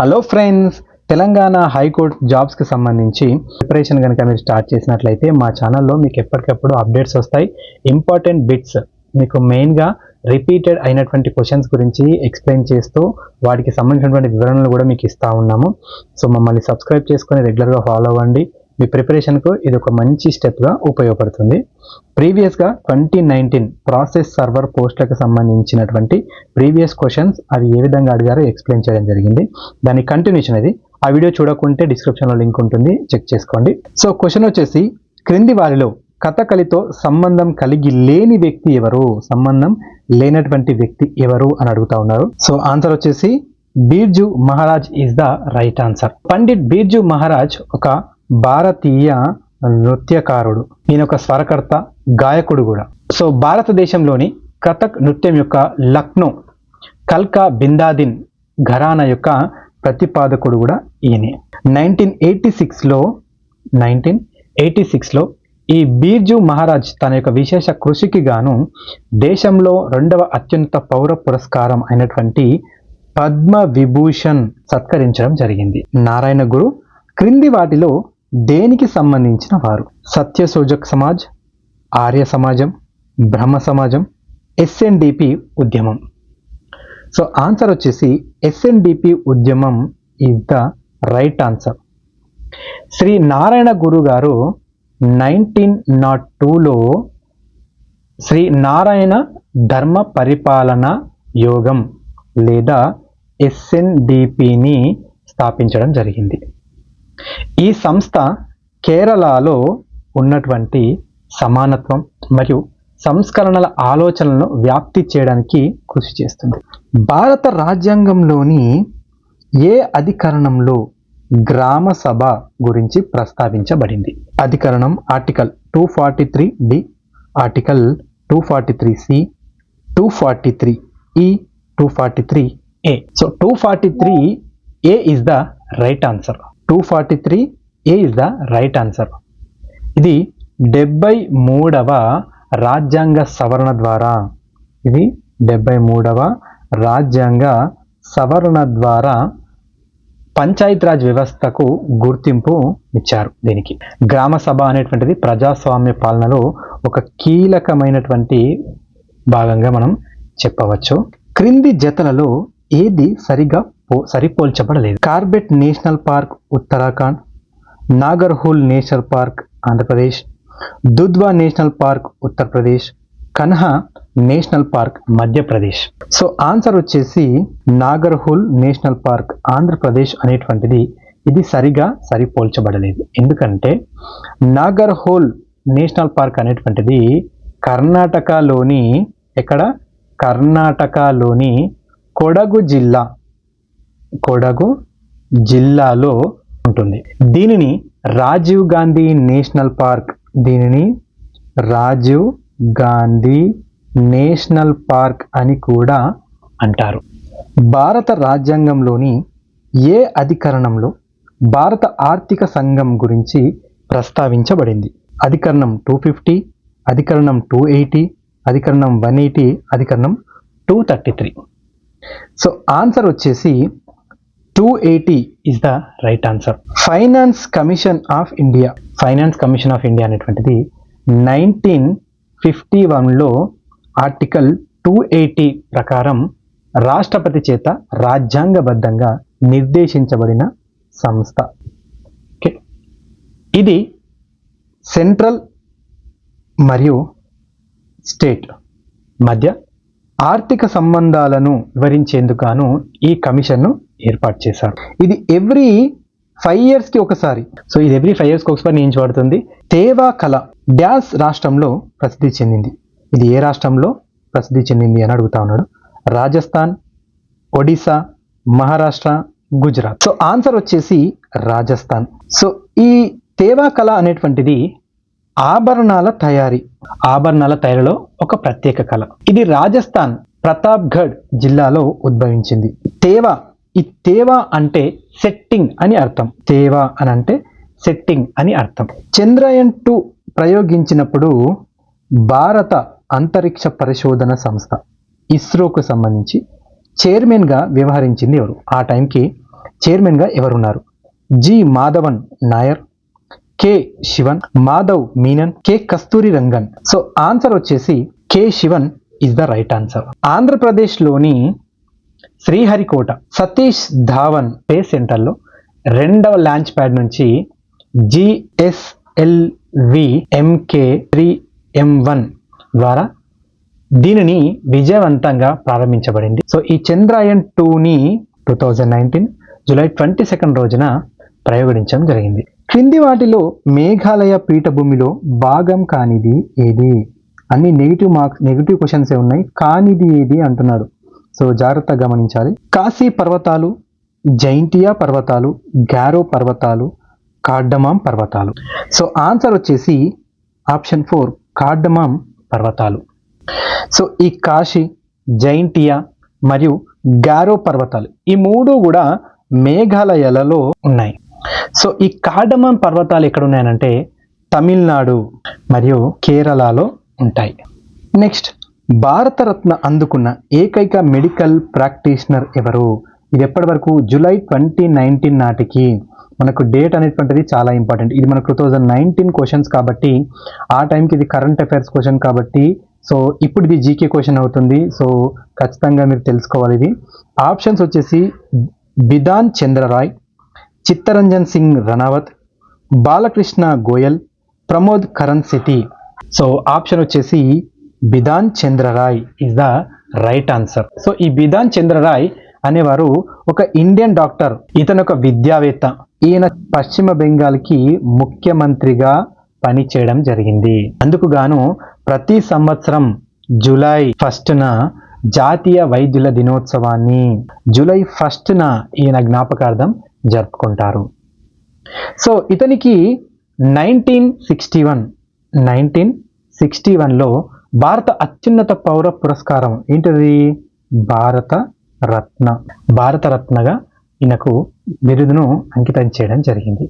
Hello friends Telangana high court జాబ్స్కి సంబంధించి preparation కనుక మీరు స్టార్ట్ చేసినట్లయితే మా ఛానల్లో మీకు ఎప్పటికప్పుడు అప్డేట్స్ వస్తాయి. ఇంపార్టెంట్ బిట్స్ మీకు మెయిన్గా రిపీటెడ్ అయినటువంటి క్వశ్చన్స్ గురించి ఎక్స్ప్లెయిన్ చేస్తూ వాటికి సంబంధించినటువంటి వివరణలు కూడా మీకు ఇస్తూ ఉన్నాము. సో మమ్మల్ని సబ్స్క్రైబ్ చేసుకొని రెగ్యులర్గా ఫాలో అవ్వండి. మీ ప్రిపరేషన్కు ఇది ఒక మంచి స్టెప్గా ఉపయోగపడుతుంది. ప్రీవియస్గా ట్వంటీ నైన్టీన్ ప్రాసెస్ సర్వర్ పోస్టులకు సంబంధించినటువంటి ప్రీవియస్ క్వశ్చన్స్ అవి ఏ విధంగా అడిగారో ఎక్స్ప్లెయిన్ చేయడం జరిగింది. దాని కంటిన్యూషన్ అది ఆ వీడియో చూడకుంటే డిస్క్రిప్షన్లో లింక్ ఉంటుంది. చెక్ చేసుకోండి. సో క్వశ్చన్ వచ్చేసి క్రింది వారిలో కథకళితో సంబంధం కలిగి లేని వ్యక్తి ఎవరు? సంబంధం లేనటువంటి వ్యక్తి ఎవరు అని అడుగుతా ఉన్నారు. సో ఆన్సర్ వచ్చేసి Birju Maharaj is the right answer. Pandit Birju Maharaj ఒక భారతీయ నృత్యకారుడు. ఈయన ఒక స్వరకర్త గాయకుడు కూడా. సో భారతదేశంలోని కథక్ నృత్యం యొక్క లక్నో కల్కా బిందాదిన్ ఘరానా యొక్క ప్రతిపాదకుడు కూడా ఈయనే. నైన్టీన్ ఎయిటీ సిక్స్లో నైన్టీన్ ఎయిటీ సిక్స్లో ఈ బీర్జు మహారాజ్ తన యొక్క విశేష కృషికి గాను దేశంలో రెండవ అత్యున్నత పౌర పురస్కారం అయినటువంటి పద్మ విభూషణ్ సత్కరించడం జరిగింది. నారాయణ గురు క్రింది వాటిలో దేనికి సంబంధించిన వారు? సత్యసూజక్ సమాజ్ ఆర్య సమాజం బ్రహ్మ సమాజం ఎస్ఎన్డిపి ఉద్యమం. సో ఆన్సర్ వచ్చేసి ఎస్ఎన్డిపి ఉద్యమం is the right answer Shri Narayana Guru garu nineteen not టూలో శ్రీ నారాయణ ధర్మ పరిపాలన యోగం లేదా ఎస్ఎన్డిపిని స్థాపించడం జరిగింది. ఈ సంస్థ కేరళలో ఉన్నటువంటి సమానత్వం మరియు సంస్కరణల ఆలోచనలను వ్యాప్తి చేయడానికి కృషి చేస్తుంది. భారత రాజ్యాంగంలోని ఏ అధికరణంలో గ్రామ సభ గురించి ప్రస్తావించబడింది? అధికరణం article two forty three D article two forty three C two forty three E two forty three A so two forty three A is the right answer two forty three A is the right answer ఇది డెబ్బై మూడవ రాజ్యాంగ సవరణ ద్వారా. ఇది డెబ్బై మూడవ రాజ్యాంగ సవరణ ద్వారా పంచాయతీరాజ్ వ్యవస్థకు గుర్తింపు ఇచ్చారు దీనికి. గ్రామ సభ అనేటువంటిది ప్రజాస్వామ్య పాలనలో ఒక కీలకమైనటువంటి భాగంగా మనం చెప్పవచ్చు. క్రింది జతలలో ఏది సరిగా పో సరిపోల్చబడలేదు. Corbett national park Uttarakhand Nagarhole national park Andhra Pradesh Dudhwa national park Uttar Pradesh Kanha national park Madhya Pradesh. So answer వచ్చేసి నాగర్హుల్ నేషనల్ పార్క్ ఆంధ్రప్రదేశ్ అనేటువంటిది ఇది సరిగా సరిపోల్చబడలేదు. ఎందుకంటే నాగర్హోల్ నేషనల్ పార్క్ అనేటువంటిది కర్ణాటకలోని ఎక్కడ? కర్ణాటకలోని కొడగు జిల్లా. కొడగు జిల్లాలో ఉంటుంది. దీనిని రాజీవ్ గాంధీ నేషనల్ పార్క్. దీనిని రాజీవ్ గాంధీ నేషనల్ పార్క్ అని కూడా అంటారు. భారత రాజ్యాంగంలోని ఏ అధికరణంలో భారత ఆర్థిక సంఘం గురించి ప్రస్తావించబడింది? అధికరణం టూ ఫిఫ్టీ అధికరణం టూ ఎయిటీ అధికరణం వన్ ఎయిటీ అధికరణం two thirty three so answer వచ్చేసి two eighty is the right answer finance commission of India finance commission of India అనేటువంటిది నైన్టీన్ ఫిఫ్టీ వన్లో ఆర్టికల్ టూ ఎయిటీ ప్రకారం రాష్ట్రపతి చేత రాజ్యాంగబద్ధంగా నిర్దేశించబడిన సంస్థ. ఓకే ఇది సెంట్రల్ మరియు స్టేట్ మధ్య ఆర్థిక సంబంధాలను వివరించేందుకు ఈ కమిషన్ను ఏర్పాటు చేశారు. ఇది ఎవ్రీ ఫైవ్ ఇయర్స్కి ఒకసారి. సో ఇది ఎవ్రీ ఫైవ్ ఇయర్స్కి ఒకసారి నియమించబడుతుంది తేవా కళ డ్యాస్ రాష్ట్రంలో ప్రసిద్ధి చెందింది. ఇది ఏ రాష్ట్రంలో ప్రసిద్ధి చెందింది అని అడుగుతా ఉన్నాడు. రాజస్థాన్ ఒడిశా మహారాష్ట్ర గుజరాత్. సో ఆన్సర్ వచ్చేసి రాజస్థాన్. సో ఈ తేవా కళ అనేటువంటిది ఆభరణాల తయారీ. ఆభరణాల తయారీలో ఒక ప్రత్యేక కళ. ఇది రాజస్థాన్ ప్రతాప్గఢ్ జిల్లాలో ఉద్భవించింది. తేవా. ఈ తేవా అంటే సెట్టింగ్ అని అర్థం. తేవా అని అంటే సెట్టింగ్ అని అర్థం. చంద్రయాన్ టూ ప్రయోగించినప్పుడు భారత అంతరిక్ష పరిశోధన సంస్థ ఇస్రోకు సంబంధించి చైర్మన్గా వ్యవహరించింది ఎవరు? ఆ టైంకి చైర్మన్గా ఎవరున్నారు? G. Madhavan Nair K Sivan Madhav Menon K Kasturi Rangan. So answer వచ్చేసి K Sivan is the right answer. ఆంధ్రప్రదేశ్లోని శ్రీహరికోట సతీష్ ధావన్ స్పేస్ సెంటర్లో రెండవ లాంచ్ ప్యాడ్ నుంచి GSLV MK three M one ద్వారా దీనిని విజయవంతంగా ప్రారంభించబడింది. సో ఈ చంద్రయాన్ టూని two thousand nineteen July twenty second రోజున ప్రయోగించడం జరిగింది. క్రింది వాటిలో మేఘాలయ పీఠభూమిలో భాగం కానిది ఏది? అన్ని నెగిటివ్ మార్క్స్ నెగిటివ్ క్వశ్చన్స్ ఉన్నాయి. కానిది ఏది అంటున్నాడు. సో జాగ్రత్తగా గమనించాలి. కాశీ పర్వతాలు జైంటియా పర్వతాలు గారో పర్వతాలు కార్డమాం పర్వతాలు. సో ఆన్సర్ వచ్చేసి ఆప్షన్ ఫోర్ కార్డమాం పర్వతాలు. సో ఈ కాశీ జైంటియా మరియు గారో పర్వతాలు ఈ మూడు కూడా మేఘాలయలలో ఉన్నాయి. సో ఈ కార్డమం పర్వతాలు ఎక్కడ ఉన్నాయనంటే తమిళనాడు మరియు కేరళలో ఉంటాయి. నెక్స్ట్ భారతరత్న అందుకున్న ఏకైక మెడికల్ ప్రాక్టీషనర్ ఎవరు? ఇది ఎప్పటి వరకు జూలై ట్వంటీ నైన్టీన్ నాటికి. మనకు డేట్ అనేటువంటిది చాలా ఇంపార్టెంట్. ఇది మనకు టూ థౌజండ్ నైన్టీన్ క్వశ్చన్స్ కాబట్టి ఆ టైంకి ఇది కరెంట్ అఫైర్స్ క్వశ్చన్ కాబట్టి సో ఇప్పుడు ఇది జీకే క్వశ్చన్ అవుతుంది. సో ఖచ్చితంగా మీరు తెలుసుకోవాలి ఇది. ఆప్షన్స్ వచ్చేసి బిధాన్ చంద్రరాయ్ చిత్తరంజన్ సింగ్ రనావత్ బాలకృష్ణ గోయల్ ప్రమోద్ కరణ్ సిటీ సో ఆప్షన్ వచ్చేసి Bidhan Chandra Roy is the right answer so ఈ బిధాన్ చంద్రరాయ్ అనేవారు ఒక ఇండియన్ డాక్టర్. ఇతను ఒక విద్యావేత్త. ఈయన పశ్చిమ బెంగాల్కి ముఖ్యమంత్రిగా పనిచేయడం జరిగింది. అందుకు గాను ప్రతి సంవత్సరం జూలై ఫస్ట్న జాతీయ వైద్యుల దినోత్సవాన్ని జూలై ఫస్ట్న ఈయన జ్ఞాపకార్థం జరుపుకుంటారు. సో ఇతనికి nineteen sixty one nineteen sixty వన్లో భారత అత్యున్నత పౌర పురస్కారం ఏంటిది? భారత రత్న. భారత రత్నగా ఈయనకు బిరుదును అంకితం చేయడం జరిగింది.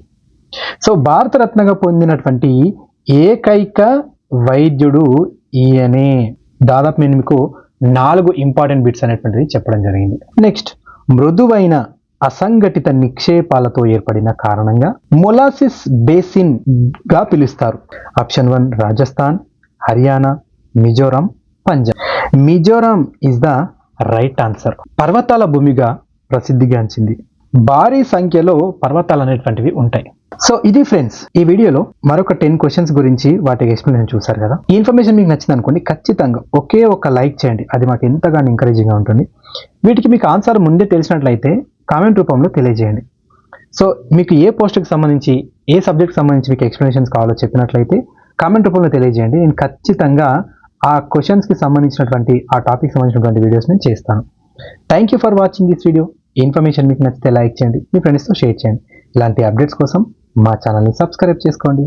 సో భారత రత్నగా పొందినటువంటి ఏకైక వైద్యుడు ఈయనే. దాదాపు నేను మీకు నాలుగు ఇంపార్టెంట్ బిట్స్ అనేటువంటిది చెప్పడం జరిగింది. నెక్స్ట్ మృదువైన అసంఘటిత నిక్షేపాలతో ఏర్పడిన కారణంగా మొలాసిస్ బేసిన్గా పిలుస్తారు. Option one Rajasthan Haryana Mizoram Punjab. Mizoram is the right answer పర్వతాల భూమిగా ప్రసిద్ధిగాంచింది భారీ సంఖ్యలో పర్వతాలు అనేటువంటివి ఉంటాయి. సో ఇది ఫ్రెండ్స్ ఈ వీడియోలో మరొక టెన్ క్వశ్చన్స్ గురించి వాటి ఎక్స్ప్లెనేషన్ చూసారు కదా? ఈ ఇన్ఫర్మేషన్ మీకు నచ్చింది అనుకోండి ఖచ్చితంగా ఒకే ఒక లైక్ చేయండి. అది మాకు ఎంతగానో ఎంకరేజింగ్గా ఉంటుంది. వీటికి మీకు ఆన్సర్ ముందే తెలిసినట్లయితే కామెంట్ రూపంలో తెలియజేయండి. సో మీకు ఏ పోస్ట్కి సంబంధించి ఏ సబ్జెక్ట్ సంబంధించి మీకు ఎక్స్ప్లెనేషన్స్ కావాలో చెప్పినట్లయితే కామెంట్ రూపంలో తెలియజేయండి. నేను ఖచ్చితంగా ఆ క్వశ్చన్స్కి సంబంధించినటువంటి ఆ టాపిక్ సంబంధించినటువంటి వీడియోస్ నేను చేస్తాను. Thank you for watching this video information మీకు నచ్చితే లైక్ చేయండి. మీ ఫ్రెండ్స్తో షేర్ చేయండి. ఇలాంటి అప్డేట్స్ కోసం మా ఛానల్ని సబ్స్క్రైబ్ చేసుకోండి.